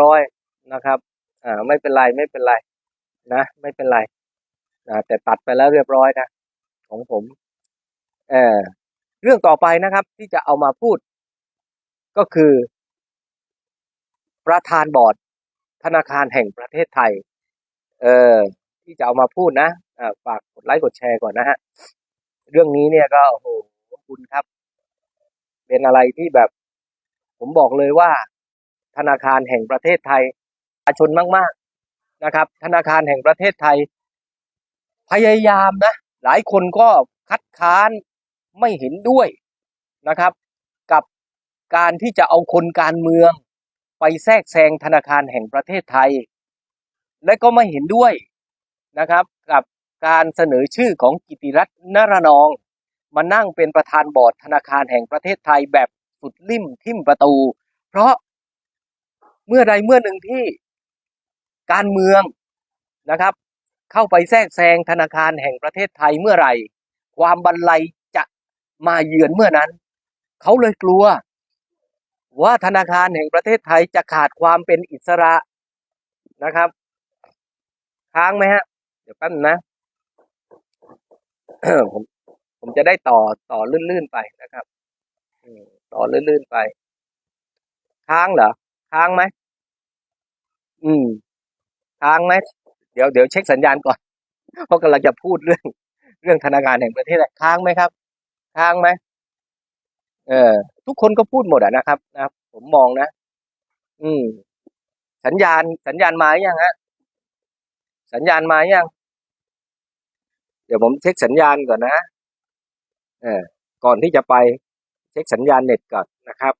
ร้อยนะครับอ่าไม่เป็นไรไม่เป็นไรนะไม่เป็นไรนะแต่ตัดไปแล้วเรียบร้อยนะของผมเออเรื่องต่อไปนะครับที่จะเอามาพูด ก็คือ ประธานบอร์ดธนาคารแห่งประเทศไทย เออที่จะเอามาพูดนะอ่าฝากกดไลค์กดแชร์ก่อนนะฮะเรื่องนี้เนี่ยก็โอ้โหขอบคุณครับ เป็นอะไรที่แบบ ผมบอกเลยว่า ธนาคารแห่งประเทศไทยประชาชนมาก ๆนะครับ ธนาคารแห่งประเทศไทย พยายามนะ หลายคนก็คัดค้านไม่เห็นด้วยนะครับ กับการที่จะเอาคนการเมือง ไปแทรกแซงธนาคารแห่งประเทศไทย และก็ไม่เห็นด้วยนะครับ กับการเสนอชื่อของกิติรัตน์นรนอง มานั่งเป็นประธานบอร์ดธนาคารแห่งประเทศไทยแบบสุดลิ่มทิ่มประตู เพราะ เมื่อใดเมื่อหนึ่งที่การเมืองนะครับ เข้าไปแทรกแซงธนาคารแห่งประเทศไทยเมื่อไหร่ ความบันไลจะมาเยือนเมื่อนั้น เขาเลยกลัว ว่าธนาคารแห่งประเทศไทยจะขาดความเป็นอิสระนะครับ ค้างไหมฮะ เดี๋ยวแป๊บนึงนะผมผมจะได้ต่อต่อลื่นๆไปนะครับต่อลื่นๆไป ค้างเหรอ ค้างไหม อืมค้างไหมเดี๋ยวเดี๋ยวเช็คสัญญาณก่อน เพราะกำลังจะพูดเรื่อง เรื่องธนาคารแห่งประเทศค้างไหมครับ ค้างไหมเออ ทุกคนก็พูดหมดอะนะครับนะครับผมมองนะ อืม สัญญาณ สัญญาณมาอยังฮะสัญญาณมาอยัง เดี๋ยวผมเช็คสัญญาณก่อนนะเออก่อนที่จะไปเช็คสัญญาณเน็ตก่อนนะครับ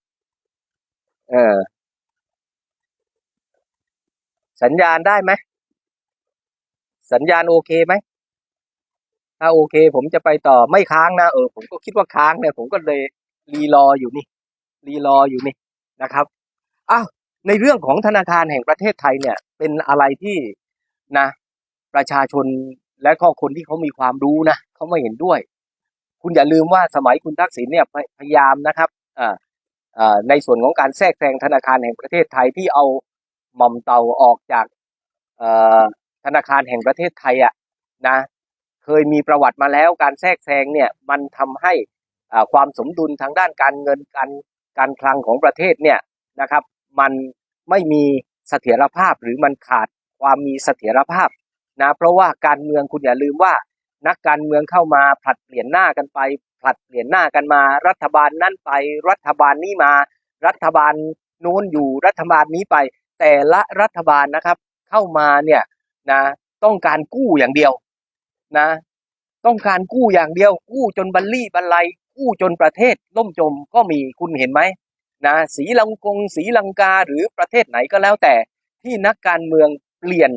เออ สัญญาณได้ไหม สัญญาณโอเคไหม ถ้าโอเค ผมจะไปต่อไม่ค้างนะเออผมก็คิดว่าค้างเนี่ยผมก็เลยรีรออยู่นี่ รีรออยู่นี่นะครับอ้าวในเรื่องของธนาคารแห่งประเทศไทยเนี่ย เป็นอะไรที่นะ ประชาชนและข้อคนที่เขามีความรู้นะเขาไม่เห็นด้วย คุณอย่าลืมว่าสมัยคุณทักษิณเนี่ยพยายามนะครับอ่าอ่าในส่วนของการแทรกแซงธนาคารแห่งประเทศไทยที่เอา หม่อมเต่าออกจากธนาคารแห่งประเทศไทยอะนะเคยมีประวัติมาแล้วการแทรกแซงเนี่ยมันทำให้ความสมดุลทางด้านการเงินการการคลังของประเทศเนี่ยนะครับ มันไม่มีเสถียรภาพหรือมันขาดความมีเสถียรภาพนะเพราะว่าการเมืองคุณอย่าลืมว่า นักการเมืองเข้ามาผลัดเปลี่ยนหน้ากันไป ผลัดเปลี่ยนหน้ากันมา รัฐบาลนั่นไป รัฐบาลนี้มา รัฐบาลโน้นอยู่รัฐบาลนี้ไป แต่ละรัฐบาลนะครับ เข้ามาเนี่ยนะต้องการกู้อย่างเดียวนะ ต้องการกู้อย่างเดียว กู้จนบัลลี่บัลไลกู้จนประเทศล่มจมก็มีคุณเห็นไหมนะสีลังกงสีลังกาหรือประเทศไหนก็แล้วแต่ที่นักการเมืองเปลี่ยน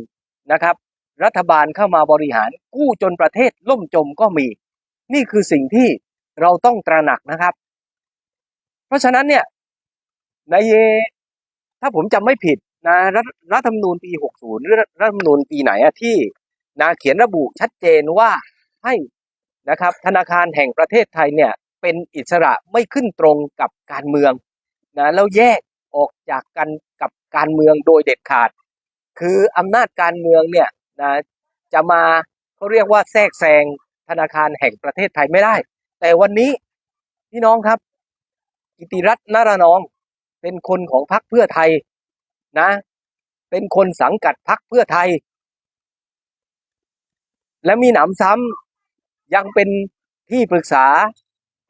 นะครับ รัฐบาลเข้ามาบริหารกู้จนประเทศล่มจมก็มี นี่คือสิ่งที่เราต้องตระหนักนะครับ เพราะฉะนั้นเนี่ยในถ้าผมจำไม่ผิด นะรัฐรัฐธรรมนูญปี 60 หรือรัฐธรรมนูญปีไหนอะที่นะเขียนระบุชัดเจนว่าให้นะครับ ธนาคารแห่งประเทศไทยเนี่ยเป็นอิสระไม่ขึ้นตรงกับการเมืองนะแล้วแยกออกจากกันกับการเมืองโดยเด็ดขาด คืออำนาจการเมืองเนี่ยนะจะมาเขาเรียกว่าแทรกแซงธนาคารแห่งประเทศไทยไม่ได้ แต่วันนี้พี่น้องครับ กิติรัตน์นรนอง เป็นคนของพรรคเพื่อไทย นะ เป็นคนสังกัดพรรคเพื่อไทย และมีหนำซ้ำยังเป็นที่ปรึกษา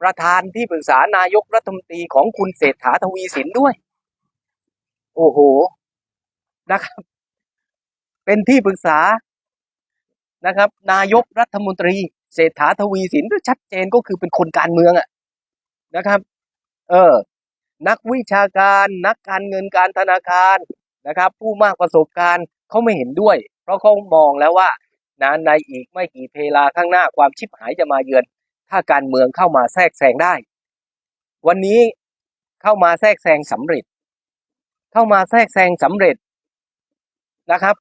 ประธานที่ปรึกษานายกรัฐมนตรีของคุณเศรษฐาทวีสินด้วย โอ้โหนะครับ เป็นที่ปรึกษานะครับ นายกรัฐมนตรี เศรษฐาทวีสินชัดเจนก็คือเป็นคนการเมืองอะนะครับ เออ นักวิชาการ นักการเงินการธนาคารนะครับ ผู้มากประสบการณ์เขาไม่เห็นด้วย เพราะเขามองแล้วว่านะในอีกไม่กี่เพลาข้างหน้าความชิบหายจะมาเยือน ถ้าการเมืองเข้ามาแทรกแซงได้ วันนี้เข้ามาแทรกแซงสำเร็จ เข้ามาแทรกแซงสำเร็จนะครับ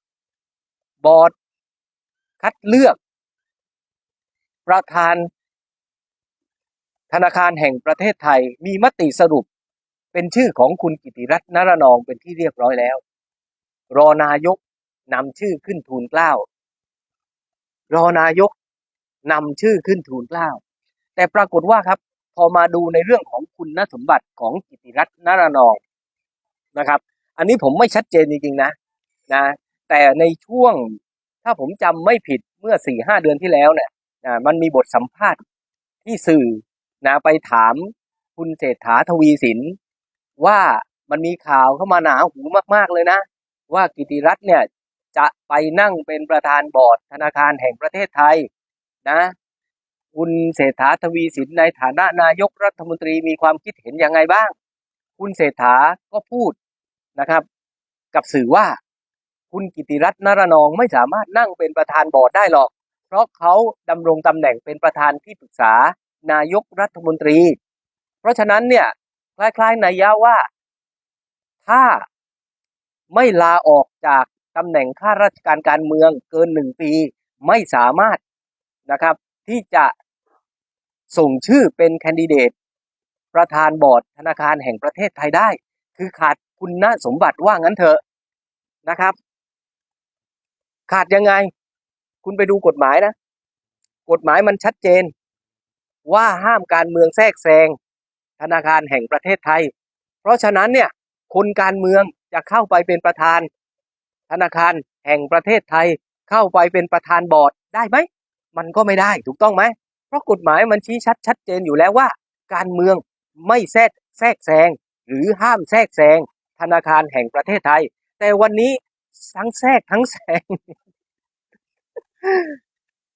บอร์ดคัดเลือก ประธาน ธนาคารแห่งประเทศไทยมีมติสรุป เป็นชื่อของคุณกิติรัตน์นรนองเป็นที่เรียบร้อยแล้ว รอนายกนำชื่อขึ้นทูลเกล้ารอนายกนำชื่อขึ้นทูลเกล้า แต่ปรากฏว่าครับ พอมาดูในเรื่องของคุณนสมบัติของกิติรัตน์นรนองนะครับ อันนี้ผมไม่ชัดเจนจริงๆนะนะ แต่ในช่วงถ้าผมจำไม่ผิดเมื่อสี่ห้าเดือนที่แล้วเนี่ยนะมันมีบทสัมภาษณ์ที่สื่อนะไปถามคุณเศรษฐาทวีสิน ว่ามันมีข่าวเข้ามาหนาหูมาก ๆ เลยนะ ว่ากิติรัตน์เนี่ยจะไปนั่งเป็นประธานบอร์ดธนาคารแห่งประเทศไทยนะคุณเศรษฐาทวีสินในฐานะนายกรัฐมนตรีมีความคิดเห็นยังไงบ้าง คุณเศรษฐาก็พูดนะครับ กับสื่อว่า คุณกิติรัตน์นรนองไม่สามารถนั่งเป็นประธานบอร์ดได้หรอก เพราะเขาดำรงตำแหน่งเป็นประธานที่ปรึกษานายกรัฐมนตรี เพราะฉะนั้นเนี่ย คล้ายๆนัยยะว่า ถ้าไม่ลาออกจากตำแหน่งข้าราชการการเมืองเกินหนึ่งปี ไม่สามารถนะครับ ที่จะส่งชื่อเป็นแคนดิเดต ประธานบอร์ดธนาคารแห่งประเทศไทยได้ คือขาดคุณสมบัติว่างั้นเถอะนะครับ ขาดยังไง คุณไปดูกฎหมายนะ กฎหมายมันชัดเจน ว่าห้ามการเมืองแทรกแซง ธนาคารแห่งประเทศไทย เพราะฉะนั้นเนี่ยคนการเมืองจะเข้าไปเป็นประธาน ธนาคารแห่งประเทศไทย เข้าไปเป็นประธานบอร์ดได้ไหมมันก็ไม่ได้ถูกต้องไหมเพราะกฎหมายมันชี้ชัดชัดเจนอยู่แล้วว่า การเมืองไม่แทรกแทรกแซงหรือห้ามแทรกแซงธนาคารแห่งประเทศไทย แต่วันนี้ทั้งแทรกทั้งแซง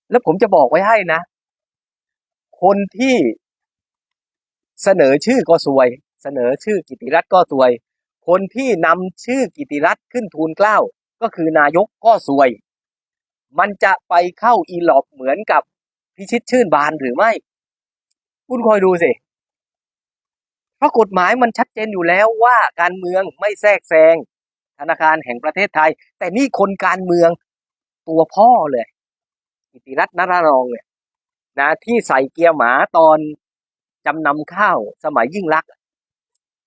แล้วผมจะบอกไว้ให้นะ คนที่ เสนอชื่อก็สวย เสนอชื่อกิติรัตน์ก็สวย คนที่นำชื่อกิติรัตน์ขึ้นทูลเกล้าก็คือนายกก็สวย มันจะไปเข้าอีหลอบเหมือนกับพิชิตชื่นบานหรือไม่ คุณคอยดูสิเพราะกฎหมายมันชัดเจนอยู่แล้วว่าการเมืองไม่แทรกแซงธนาคารแห่งประเทศไทย แต่นี่คนการเมืองตัวพ่อเลยกิติรัตน์นรนองเนี่ยนะที่ใส่เกียร์หมาตอน จำนำข้าวสมัยยิ่งลัก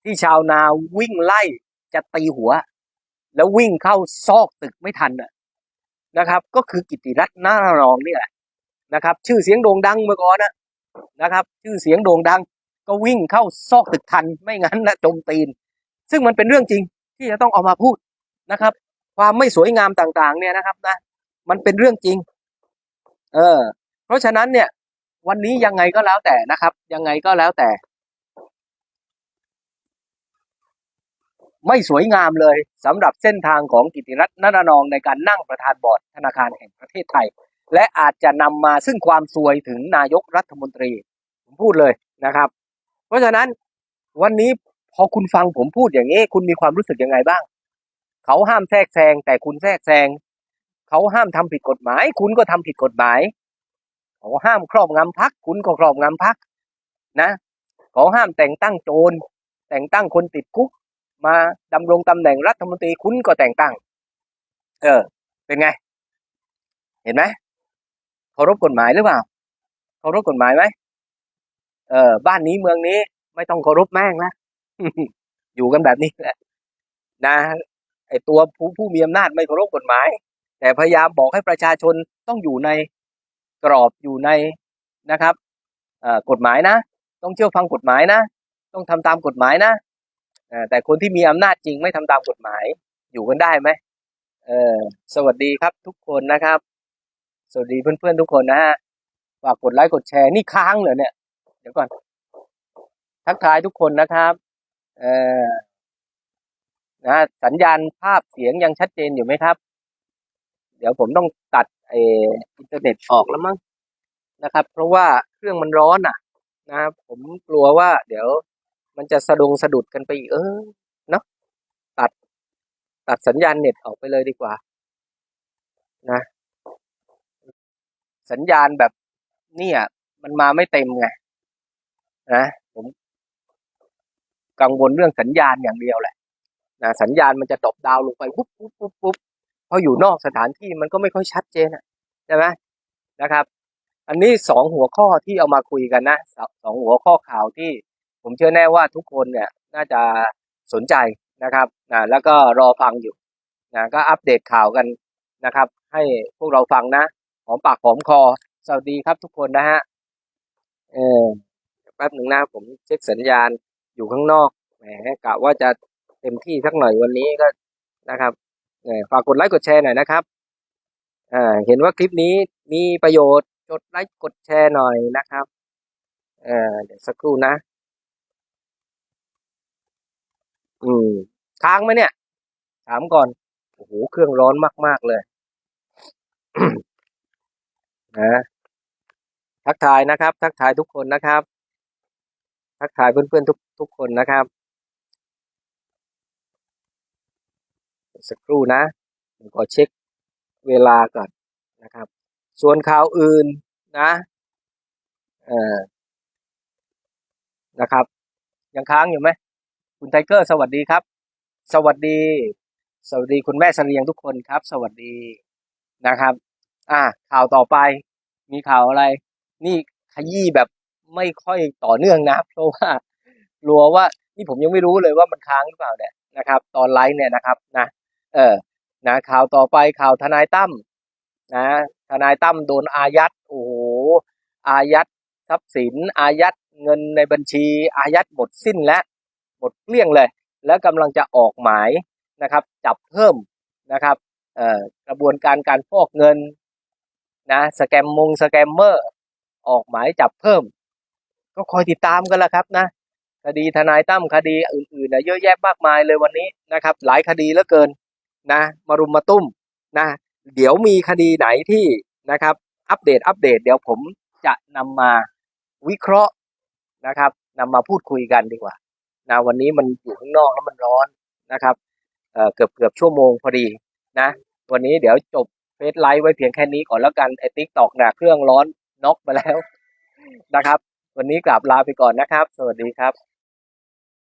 ที่ชาวนาวิ่งไล่จะตีหัว แล้ววิ่งเข้าซอกตึกไม่ทันนะครับ ก็คือกิติรัตน์นรนองนี่แหละนะครับ ชื่อเสียงโด่งดังเมื่อก่อนนะนะครับ ชื่อเสียงโด่งดัง ก็วิ่งเข้าซอกตึกทันไม่งั้นนะจมตีน ซึ่งมันเป็นเรื่องจริงที่จะต้องเอามาพูดนะครับ ความไม่สวยงามต่างๆ เนี่ยนะครับนะมันเป็นเรื่องจริง เออ เพราะฉะนั้นเนี่ย วันนี้ยังไงก็แล้วแต่นะครับ ยังไงก็แล้วแต่ ไม่สวยงามเลยสำหรับเส้นทางของกิติรัตน์นนองในการนั่งประธานบอร์ดธนาคารแห่งประเทศไทย และอาจจะนำมาซึ่งความซวยถึงนายกรัฐมนตรี ผมพูดเลยนะครับ เพราะฉะนั้นวันนี้พอคุณฟังผมพูดอย่างนี้คุณมีความรู้สึกยังไงบ้าง เขาห้ามแทรกแซงแต่คุณแทรกแซงเขาห้ามทำผิดกฎหมาย คุณก็ทำผิดกฎหมาย เขาห้ามครอบงำพักคุณก็ครอบงำพักนะเขาห้ามแต่งตั้งโจรแต่งตั้งคนติดคุก มาดำรงตำแหน่งรัฐมนตรีคุณก็แต่งตั้ง เออ เป็นไง เห็นไหมเคารพกฎหมายหรือเปล่าเคารพกฎหมายไหมเออ บ้านนี้เมืองนี้ ไม่ต้องเคารพแม่งนะอยู่กันแบบนี้แหละนะไอตัวผู้ผู้มีอำนาจไม่เคารพกฎหมาย แต่พยายามบอกให้ประชาชนต้องอยู่ใน กรอบอยู่ในนะครับกฎหมายนะ ต้องเชื่อฟังกฎหมายนะ ต้องทำตามกฎหมายนะแต่คนที่มีอำนาจจริงไม่ทำตามกฎหมาย อยู่กันได้ไหมเออสวัสดีครับทุกคนนะครับ สวัสดีเพื่อนๆทุกคนนะฮะฝากกดไลค์กดแชร์นี่ค้างเหรอเนี่ย เดี๋ยวก่อน ทักทายทุกคนนะครับเออนะสัญญาณภาพเสียงยังชัดเจนอยู่ไหมครับ เดี๋ยวผมต้องตัดเอออินเทอร์เน็ตออกแล้วมั้งนะครับ เพราะว่าเครื่องมันร้อนอะ นะผมกลัวว่า เดี๋ยวมันจะสะดงสะดุดกันไปอีกเออเนาะตัด ตัดสัญญาณเน็ตออกไปเลยดีกว่า นะ สัญญาณแบบเนี่ยมันมาไม่เต็มไงนะผมกังวลเรื่องสัญญาณอย่างเดียวแหละนะสัญญาณมันจะดรอปดาวลงไปปุ๊บปุ๊บปุ๊บปุ๊บ พราะอยู่นอกสถานที่มันก็ไม่ค่อยชัดเจนใช่ไหมนะครับ อันนี้สองหัวข้อที่เอามาคุยกันนะสองหัวข้อข่าวที่ผมเชื่อแน่ว่าทุกคนเนี่ยน่าจะสนใจนะครับนะแล้วก็รอฟังอยู่นะก็อัปเดตข่าวกันนะครับ ให้พวกเราฟังนะหอมปากหอมคอ สวัสดีครับทุกคนนะฮะเออแป๊บหนึ่งนะผมเช็คสัญญาณอยู่ข้างนอกแหมกะว่าจะเต็มที่สักหน่อยวันนี้ก็นะครับ ฝากกดไลค์กดแชร์หน่อยนะครับอ่าเห็นว่าคลิปนี้มีประโยชน์กดไลค์กดแชร์หน่อยนะครับเดี๋ยวสักครู่นะ อืมค้างไหมเนี่ย ถามก่อนโอ้โหเครื่องร้อนมาก ๆ เลยนะทักทายนะครับ ทักทายทุกคนนะครับ ทักทายเพื่อนๆทุกทุกคนนะครับ สักครู่นะผมขอเช็คเวลาก่อนนะครับ ส่วนข่าวอื่นนะเอ่อนะครับ ยังค้างอยู่ไหมคุณไทเกอร์สวัสดีครับ สวัสดี สวัสดีคุณแม่เสลียงทุกคนครับ สวัสดีนะครับ อ่าข่าวต่อไป มีข่าวอะไร นี่ขยี้แบบไม่ค่อยต่อเนื่องนะ เพราะว่ากลัวว่านี่ผมยังไม่รู้เลยว่ามันค้างหรือเปล่าเนี่ยนะครับ ตอนไลฟ์เนี่ยนะครับนะ เออนะข่าวต่อไปข่าวทนายตั้มนะทนายตั้มโดนอายัดโอ้โหอายัดทรัพย์สิน อายัดเงินในบัญชี อายัดหมดสิ้นแล้วหมดเกลี้ยงเลย แล้วกำลังจะออกหมายนะครับ จับเพิ่มนะครับเอ่อกระบวนการการฟอกเงินนะสแกมมงสแกมเมอร์ ออกหมายจับเพิ่ม ก็คอยติดตามกันละครับนะคดีทนายตั้มคดีอื่นๆนะเยอะแยะมากมายเลยวันนี้นะครับ หลายคดีเหลือเกิน นะมารุมมาตุ้มนะเดี๋ยวมีคดีไหนที่นะครับ อัปเดตอัปเดต เดี๋ยวผมจะนำมาวิเคราะห์นะครับนำมาพูดคุยกันดีกว่านะวันนี้มันอยู่ข้างนอกแล้วมันร้อนนะครับเอ่อเกือบเกือบชั่วโมงพอดีนะ วันนี้เดี๋ยวจบเฟซไลฟ์ไว้เพียงแค่นี้ก่อนแล้วกันไอติ๊กตอกนะเครื่องร้อนน็อกมาแล้วนะครับ วันนี้กลับลาไปก่อนนะครับ สวัสดีครับ